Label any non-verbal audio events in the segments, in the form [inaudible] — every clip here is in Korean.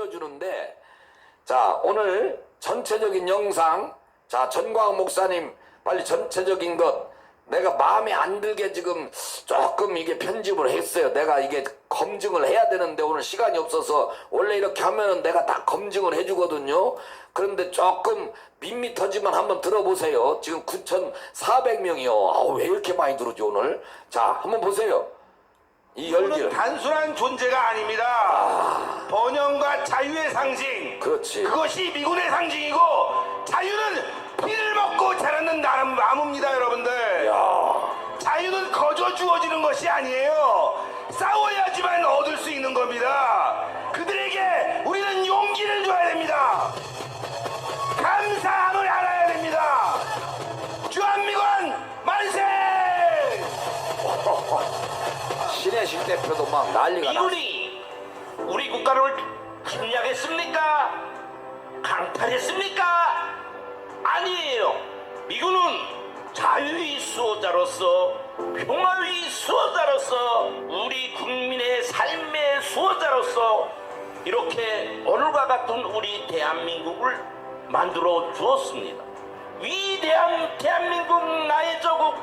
보여주는데 자 오늘 전체적인 영상 자 전광 목사님 빨리 전체적인 것 내가 마음에 안 들게 지금 조금 이게 편집을 했어요. 내가 이게 검증을 해야 되는데 오늘 시간이 없어서 원래 이렇게 하면은 내가 다 검증을 해주거든요. 그런데 조금 밋밋하지만 한번 들어보세요. 지금 9,400명이요. 아우 왜 이렇게 많이 들어오지 오늘? 자 한번 보세요. 이 열기를. 단순한 존재가 아닙니다. 번영과 자유의 상징. 그렇지. 그것이 미군의 상징이고 자유는 피를 먹고 자라는 나무- 나무입니다, 여러분들. 야. 자유는 거저 주어지는 것이 아니에요. 싸워야지만 얻을 수 있는 겁니다. 그들에게 막 난리가 나. 미군이 우리 국가를 침략했습니까? 강탈했습니까? 아니에요. 미군은 자유의 수호자로서 평화의 수호자로서 우리 국민의 삶의 수호자로서 이렇게 오늘과 같은 우리 대한민국을 만들어 주었습니다. 위대한 대한민국 나의 조국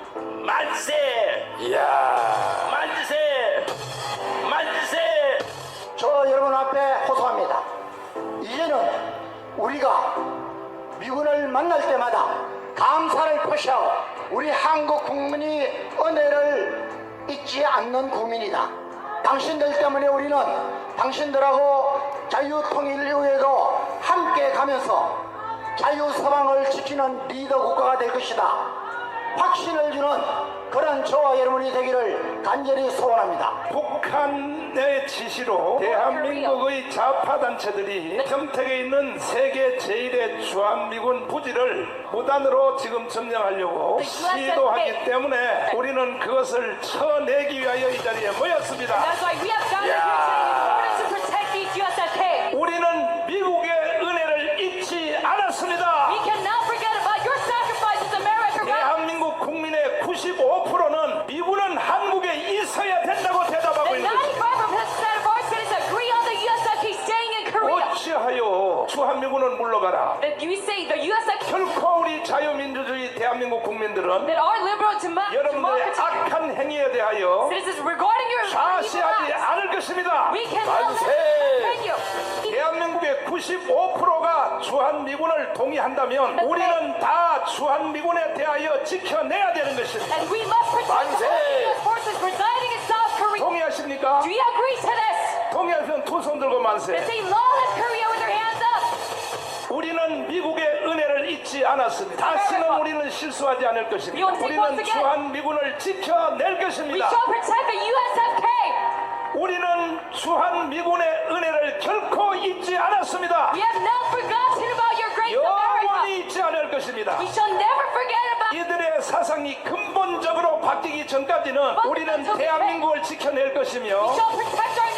만세! 이야. 이제는 우리가 미군을 만날 때마다 감사를 표시하고 우리 한국 국민이 은혜를 잊지 않는 국민이다. 당신들 때문에 우리는 당신들하고 자유통일위에도 함께 가면서 자유서방을 지키는 리더 국가가 될 것이다. 확신을 주는 그런 저와 여러분이 되기를 간절히 소원합니다. 북한의 지시로 대한민국의 좌파 단체들이 평택에 있는 세계 제1의 주한미군 부지를 무단으로 지금 점령하려고 시도하기 때문에 우리는 그것을 쳐내기 위하여 이 자리에 모였습니다. 95%는 미군은 한국에 있어야 된다고 대답하고 And 있는 것입니다. 95% of our citizens agree on the USFK staying in Korea. 어찌하여 주한미군은 물러가라. Say the 결코 우리 자유민주주의 대한민국 국민들은 that our liberal demo- 여러분들의 democratic 악한 행위에 대하여 citizens regarding your evil 좌시하지 acts, 않을 것입니다. we 만세! 대한민국의 95%가 주한미군을 동의한다면 우리는 다 주한미군에 대하여 지켜내야 만세. It's a lawless Korea with their hands up. 우리는 미국의 은혜를 잊지 않았습니다. 다시는 우리는 실수하지 않을 것입니다. 우리는 again. 주한 미군을 지켜낼 We 것입니다. shall protect the USFK. 우리는 주한 미군의 은혜를 결코 잊지 않았습니다. We have not forgotten about your great America. 영원히 잊지 않을 것입니다. We shall never forget about 이들의 사상이 근본적으로 바뀌기 전까지는 우리는 대한민국을 지켜낼 We 것이며 shall protect our.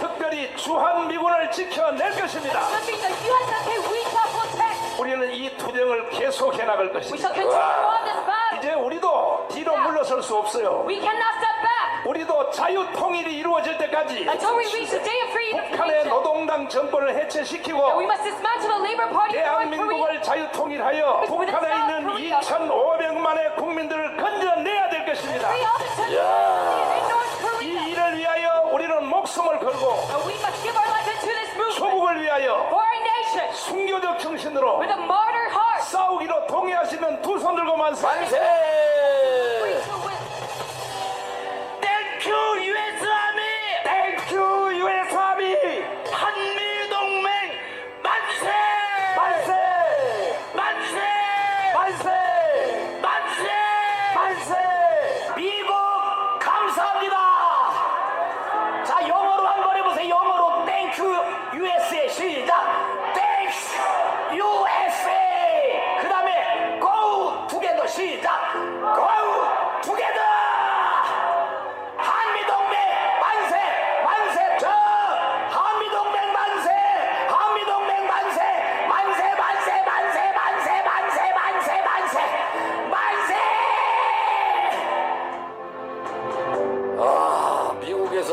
특별히 주한미군을 지켜낼 것입니다. Especially the USFK we shall protect. 우리는 이 투쟁을 계속해 나갈 We 것입니다. shall continue on this battle. 이제 우리도 뒤로 물러설 수 없어요. We cannot step back 우리도 자유 통일이 이루어질 때까지 until we reach the day of freedom for the 북한의. 노동당 정권을 해체시키고 We must dismantle the Labor Party of North Korea. 대한민국을 자유 통일하여 북한에 있는 2,500만의 국민들을 건져내야 될 것입니다. All the citizens in North 이 Korea. 일을 위하여 우리는 목숨을 걸고 And we must give our life into this movement 조국을 위하여 for our nation 순교적 정신으로 with a martyr heart. 싸우기로 동의하시면 두 손 들고 만세. 만세!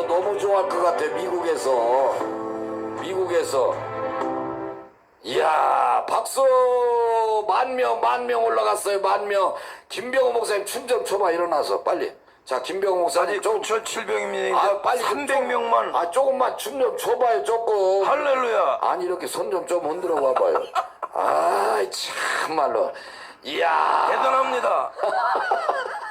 너무 좋아할 것 그 같아 미국에서. 미국에서. 이야 박수! 만 명 만 명 올라갔어요 만명. 김병호 목사님 춤 좀 춰봐 일어나서 빨리. 자 김병호 목사님. 조금 저 700명이 아 빨리 300명만. 아 조금만 춤 좀 춰봐요 조금. 할렐루야. 아니 이렇게 손 좀 좀 흔들어 봐봐요. [laughs] 아 참말로. 이야. 대단합니다. [laughs]